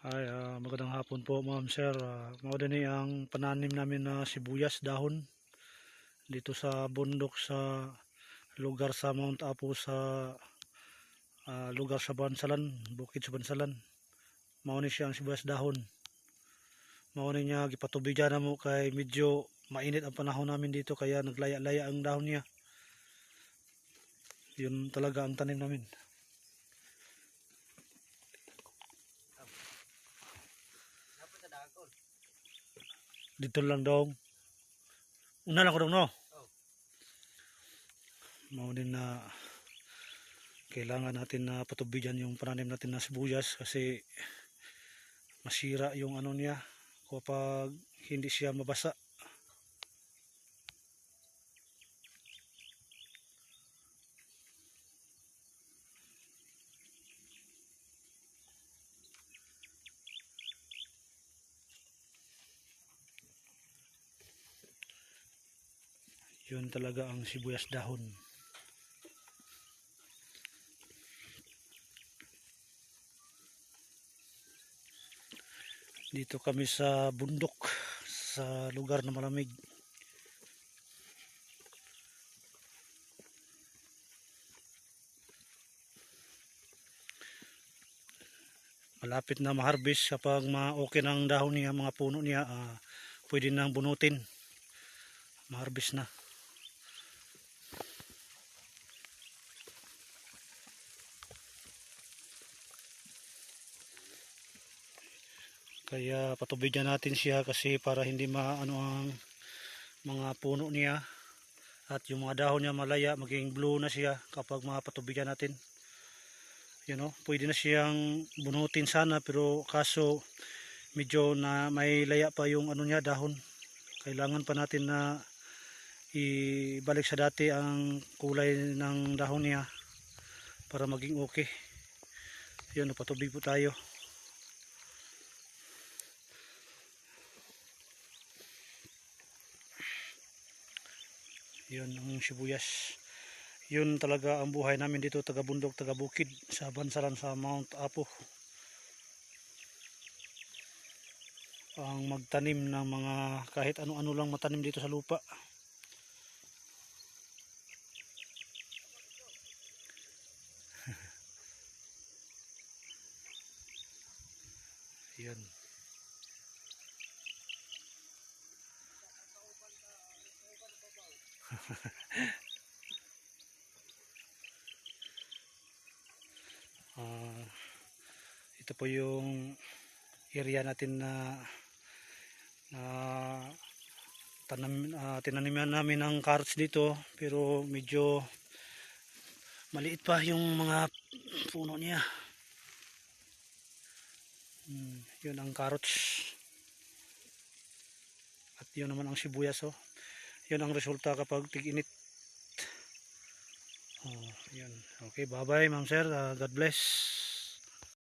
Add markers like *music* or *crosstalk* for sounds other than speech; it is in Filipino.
Ay, ah, magandang hapon po, ma'am sir. Uh, ni ang pananim namin na sibuyas dahon dito sa bundok sa lugar sa Mount Apo sa ah, lugar sa Bansalan, bukid sa Bansalan. Mao ni siya ang sibuyas dahon. Mao ni niya gipatubigyan na mo kay medyo mainit ang panahon namin dito kaya naglaya-laya ang dahon niya. Yun talaga ang tanim namin. Dito lang dong. Una lang ko dong no. Oh. Mao din na kailangan natin na patubigyan yung pananim natin na sibuyas kasi masira yung ano niya kapag hindi siya mabasa. Yun talaga ang sibuyas dahon. Dito kami sa bundok sa lugar na malamig. Malapit na ma-harvest kapag ma-okay ng dahon niya, mga puno niya, ah, pwede nang bunutin. Ma-harvest na. Kaya patubigyan natin siya kasi para hindi maano ang mga puno niya at yung mga dahon niya malaya maging blue na siya kapag mapatubigyan natin. You know, pwede na siyang bunutin sana pero kaso medyo na may laya pa yung ano niya dahon. Kailangan pa natin na ibalik sa dati ang kulay ng dahon niya para maging okay. Yun, patubig po tayo. Yun ang sibuyas. Yun talaga ang buhay namin dito taga bundok taga bukid sa bansalan sa Mount Apo. Ang magtanim ng mga kahit ano-ano lang matanim dito sa lupa. *laughs* Yun *laughs* Ah, ito po yung area natin na na tanam, ah, tinaniman namin ng carrots dito pero medyo maliit pa yung mga puno niya hmm, yun ang carrots at yun naman ang sibuyas oh. Yun ang resulta kapag tig-init Oh, yun. Okay, bye-bye, ma'am sir. Uh, God bless.